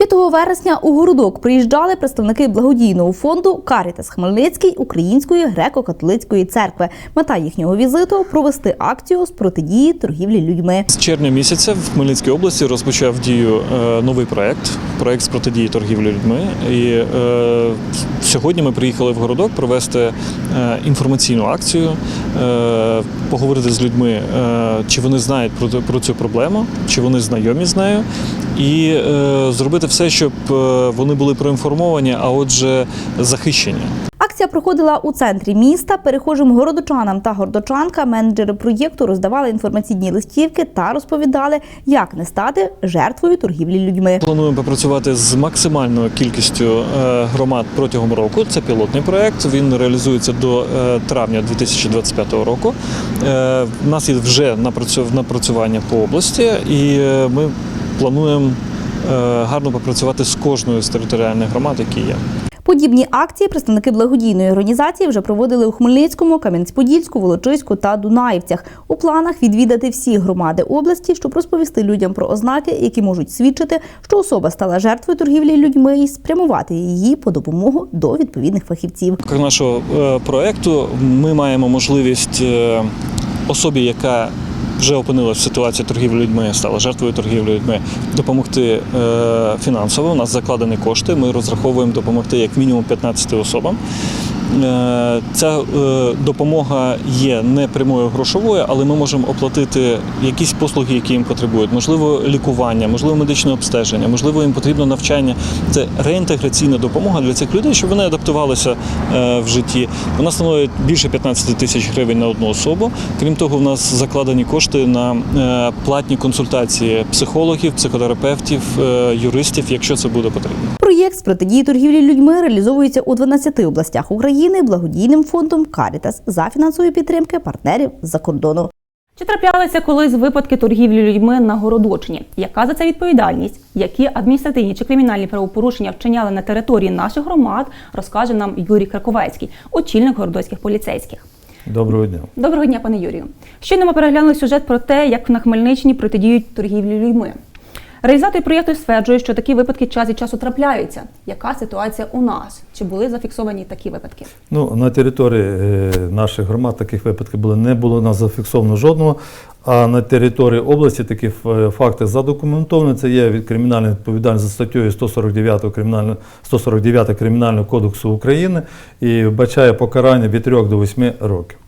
5 вересня у городок приїжджали представники благодійного фонду Карітас Хмельницький Української греко-католицької церкви. Мета їхнього візиту провести акцію з протидії торгівлі людьми. З червня місяця в Хмельницькій області розпочав дію е, новий проект проект з протидії торгівлі людьми. І е, сьогодні ми приїхали в городок провести е, інформаційну акцію, е, поговорити з людьми, е, чи вони знають про, про цю проблему, чи вони знайомі з нею, і е, зробити все, щоб е, вони були проінформовані, а отже, захищені. Акція проходила у центрі міста. Перехожим городочанам та городочанкам менеджери проєкту роздавали інформаційні листівки та розповідали, як не стати жертвою торгівлі людьми. Плануємо попрацювати з максимальною кількістю е, громад протягом року. Це пілотний проект. Він реалізується до е, травня 2025 року. Е, У нас є вже напрацю- напрацювання по області, і е, ми плануємо е, гарно попрацювати з кожною з територіальних громад, які є. Подібні акції представники благодійної організації вже проводили у Хмельницькому, Кам'янець-Подільську, Волочиську та Дунаївцях. У планах відвідати всі громади області, щоб розповісти людям про ознаки, які можуть свідчити, що особа стала жертвою торгівлі людьми, і спрямувати її по допомогу до відповідних фахівців. Нашого е, проекту ми маємо можливість е, особі, яка вже опинилася в ситуації торгівлі людьми, стала жертвою торгівлі людьми, допомогти е, фінансово. У нас закладені кошти. Ми розраховуємо допомогти як мінімум 15 особам. Е, Ця е, допомога є не прямою грошовою, але ми можемо оплатити якісь послуги, які їм потребують. Можливо, лікування, можливо, медичне обстеження, можливо, їм потрібно навчання. Це реінтеграційна допомога для цих людей, щоб вони адаптувалися е, в житті. Вона становить більше 15 тисяч гривень на одну особу. Крім того, в нас закладені кошти на платні консультації психологів, психотерапевтів, юристів, якщо це буде потрібно. Проєкт з протидії торгівлі людьми реалізовується у 12 областях України благодійним фондом Карітас за фінансової підтримки партнерів з-за кордону. Чи траплялися колись випадки торгівлі людьми на Городочині? Яка за це відповідальність? Які адміністративні чи кримінальні правопорушення вчиняли на території наших громад, розкаже нам Юрій Краковецький, очільник городоцьких поліцейських. Доброго дня. Доброго дня, пане Юрію. Щойно ми переглянули сюжет про те, як на Хмельниччині протидіють торгівлі людьми. Реалізатор проєкту стверджує, що такі випадки час від часу трапляються. Яка ситуація у нас? Чи були зафіксовані такі випадки? Ну, на території е, наших громад таких випадків було, не було у нас зафіксовано жодного. А на території області такі е, факти задокументовані. Це є від кримінальної відповідальності за статтею 149 кримінального 149 Кримінального кодексу України і вбачає покарання від 3 до 8 років.